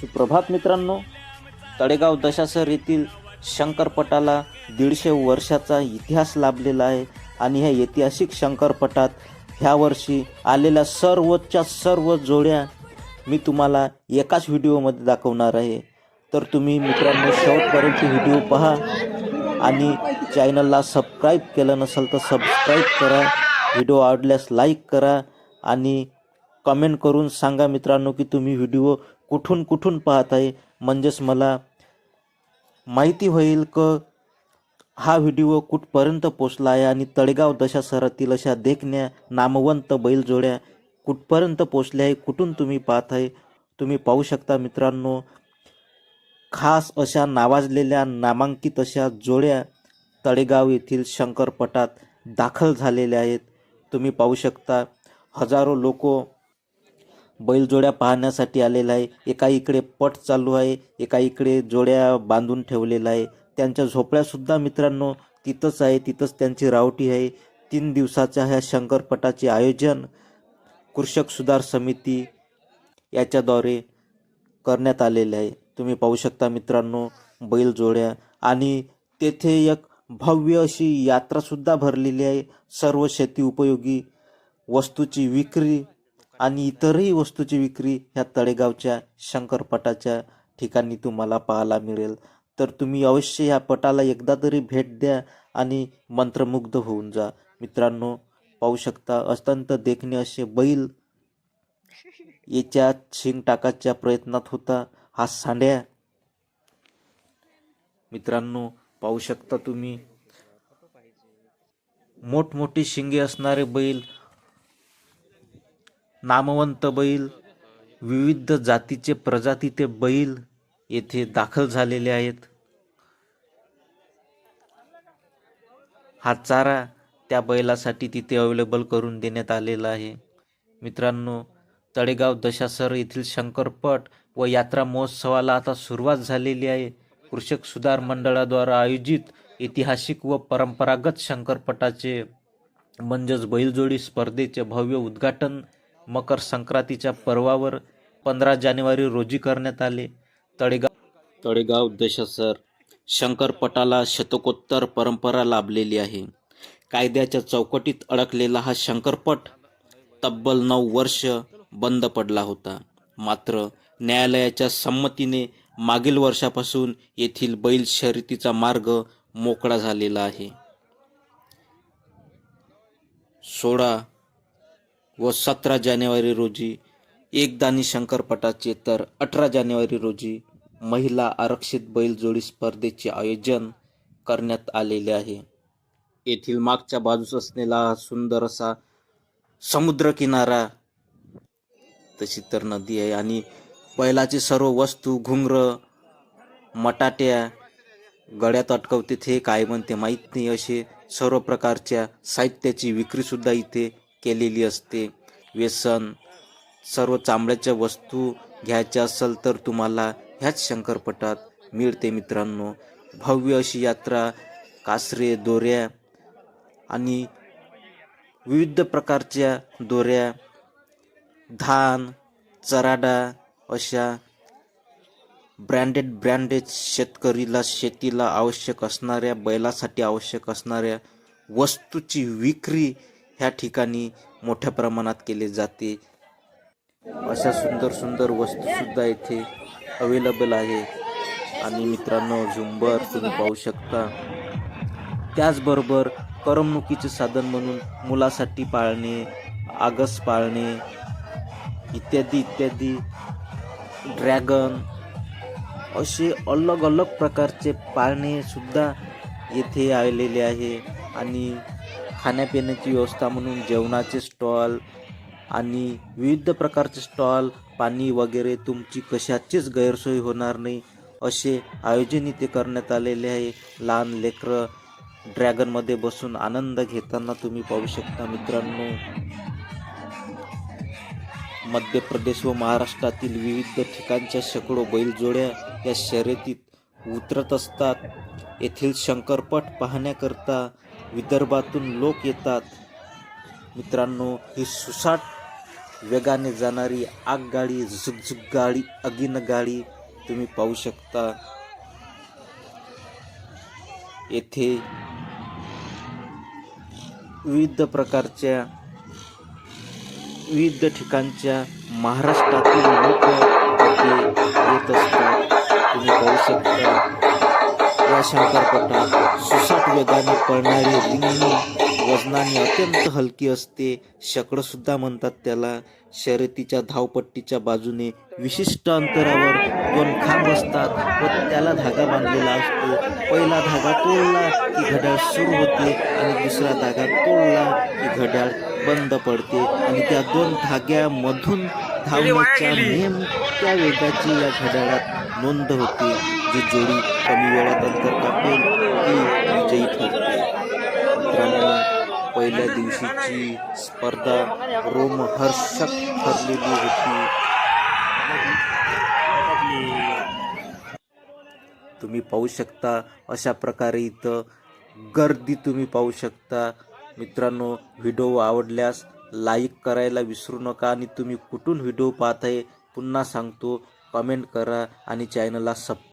सुप्रभात मित्रांनो. तळेगाव दशासर येथील शंकरपटाला दीडशे वर्षाचा इतिहास लाभलेला आहे आणि ह्या ऐतिहासिक शंकरपटात ह्या वर्षी आलेल्या सर्वच्या सर्व जोड्या मी तुम्हाला एकाच व्हिडिओमध्ये दाखवणार आहे. तर तुम्ही मित्रांनो शेवटपर्यंत व्हिडिओ पहा आणि चॅनलला सबस्क्राईब केलं नसेल तर सबस्क्राईब करा. व्हिडिओ आवडल्यास लाईक करा आणि कमेंट करून सांगा मित्रांनो की तुम्ही व्हिडिओ कुठून कुठून पाहत आहे म्हणजेच मला माहिती होईल क हा व्हिडिओ कुठपर्यंत पोचला आहे आणि तळेगाव दशासरातील अशा देखण्या नामवंत बैलजोड्या कुठपर्यंत पोचल्या आहे कुठून तुम्ही पाहत आहे तुम्ही पाहू शकता मित्रांनो खास अशा नावाजलेल्या नामांकित अशा जोड्या तळेगाव येथील शंकरपटात दाखल झालेल्या आहेत. तुम्ही पाहू शकता हजारो लोक बैलजोड्या पाहण्यासाठी आलेला आहे. एका इकडे पट चालू आहे एका इकडे जोड्या बांधून ठेवलेला आहे. त्यांच्या झोपड्यासुद्धा मित्रांनो तिथंच आहे तिथंच त्यांची रावटी आहे. तीन दिवसाच्या ह्या शंकरपटाचे आयोजन कृषक सुधार समिती याच्याद्वारे करण्यात आलेले आहे. तुम्ही पाहू शकता मित्रांनो बैलजोड्या. आणि तेथे एक भव्य अशी यात्रासुद्धा भरलेली आहे. सर्व शेती उपयोगी वस्तूची विक्री आणि इतरही वस्तूची विक्री ह्या तळेगावच्या शंकरपटाच्या ठिकाणी तुम्हाला पाहायला मिळेल. तर तुम्ही अवश्य ह्या पटाला एकदा तरी भेट द्या आणि मंत्रमुग्ध होऊन जा. मित्रांनो पाहू शकता अत्यंत देखणे असे बैल याच्या शिंग टाकाच्या प्रयत्नात होता. हा सांड्या. मित्रांनो पाहू शकता तुम्ही. मोठमोठी शिंगे असणारे बैल नामवंत बैल विविध जातीचे प्रजातीचे बैल येथे दाखल झालेले आहेत. हा चारा त्या बैलासाठी तिथे अवेलेबल करून देण्यात आलेला आहे. मित्रांनो तळेगाव दशासर येथील शंकरपट व यात्रा महोत्सवाला आता सुरुवात झालेली आहे. कृषक सुधार मंडळाद्वारा आयोजित ऐतिहासिक व परंपरागत शंकरपटाचे म्हणजेच बैलजोडी स्पर्धेचे भव्य उद्घाटन मकर संक्रांतीच्या पर्वावर पंधरा जानेवारी रोजी करण्यात आले. तळेगाव तळेगाव दशसर शंकरपटाला शतकोत्तर परंपरा लाभलेली आहे. कायद्याच्या चौकटीत अडकलेला हा शंकरपट तब्बल नऊ वर्ष बंद पडला होता. मात्र न्यायालयाच्या संमतीने मागील वर्षापासून येथील बैल शर्यतीचा मार्ग मोकळा झालेला आहे. सोळा व सतरा जानेवारी रोजी एकदानी शंकरपटाचे तर अठरा जानेवारी रोजी महिला आरक्षित बैलजोडी स्पर्धेचे आयोजन करण्यात आलेले आहे. येथील मागच्या बाजूस असलेला सुंदर असा समुद्रकिनारा तशी तर नदी आहे आणि बैलाची सर्व वस्तू घुंगर मटाट्या गळ्यात अटकवते ते काय म्हणते माहीत नाही. असे सर्व प्रकारच्या साहित्याची विक्रीसुद्धा इथे केलेली असते. व्यसन सर्व चांबड्याच्या वस्तू घ्यायच्या असेल तर तुम्हाला ह्याच शंकरपटात मिळते मित्रांनो. भव्य अशी यात्रा कासरे दोऱ्या आणि विविध प्रकारच्या दोऱ्या धान चराडा अशा ब्रँडेड ब्रँडेड शेतकरीला शेतीला आवश्यक असणाऱ्या बैलासाठी आवश्यक असणाऱ्या वस्तूची विक्री ह्या ठिकाणी मोठ्या प्रमाणात केले जाते. अशा सुंदर सुंदर वस्तूसुद्धा इथे अवेलेबल आहे. आणि मित्रांनो झुंबर तुम्ही पाहू शकता. त्याचबरोबर करमणुकीचे साधन म्हणून मुलासाठी पाळणे आगस पाळणे इत्यादी इत्यादी ड्रॅगन असे अलग अलग प्रकारचे पाळणेसुद्धा येथे आलेले आहे. आणि खाण्यापिण्याची व्यवस्था म्हणून जेवणाचे स्टॉल आणि विविध प्रकारचे स्टॉल पाणी वगैरे तुमची कशाचीच गैरसोय होणार नाही. असे आयोजन इथे करण्यात आलेले आहे. लहान लेकरं ड्रॅगनमध्ये बसून आनंद घेताना तुम्ही पाहू शकता मित्रांनो. मध्य प्रदेश व महाराष्ट्रातील विविध ठिकाणच्या शेकडो बैलजोड्या या शर्यतीत उतरत असतात. येथील शंकरपट पाहण्याकरता विदर्भातून लोक येतात. मित्रांनो ही सुसाट वेगाने जाणारी आगगाडी झुकझुक गाडी अगिन गाडी तुम्ही पाहू शकता. येथे विविध प्रकारच्या विविध ठिकाणच्या महाराष्ट्रातील लोक इथे येत असतात. तुम्ही पाहू शकता. या शंकरपटात सुसाट वेगाने पळणारी रिंगणी वजनाने अत्यंत हलकी असते. शकड सुद्धा म्हणतात त्याला. शर्यतीच्या धावपट्टीच्या बाजूने विशिष्ट अंतरावर दोन खांब असतात व त्याला धागा बांधलेला असतो. पहिला धागा तोडला की घड्याळ सुरू होते आणि दुसरा धागा तोडला की घड्याळ बंद पडते आणि त्या दोन धाग्यामधून धावण्याच्या नेमक्या वेगाची या घड्याळात नोंद होते. जी जोडी कमी वेळात अंतर कापून ती विजयी ठरते मित्रांनो पहिल्या दिवशीची स्पर्धा रोमहर्षक ठरलेली होती. तुम्ही पाहू शकता अशा प्रकारे इथं गर्दी तुम्ही पाहू शकता. मित्रांनो व्हिडिओ आवडल्यास लाईक करायला विसरू नका आणि तुम्ही कुठून व्हिडिओ पाहताय पुन्हा सांगतो. कमेंट करा आणि चॅनलला सब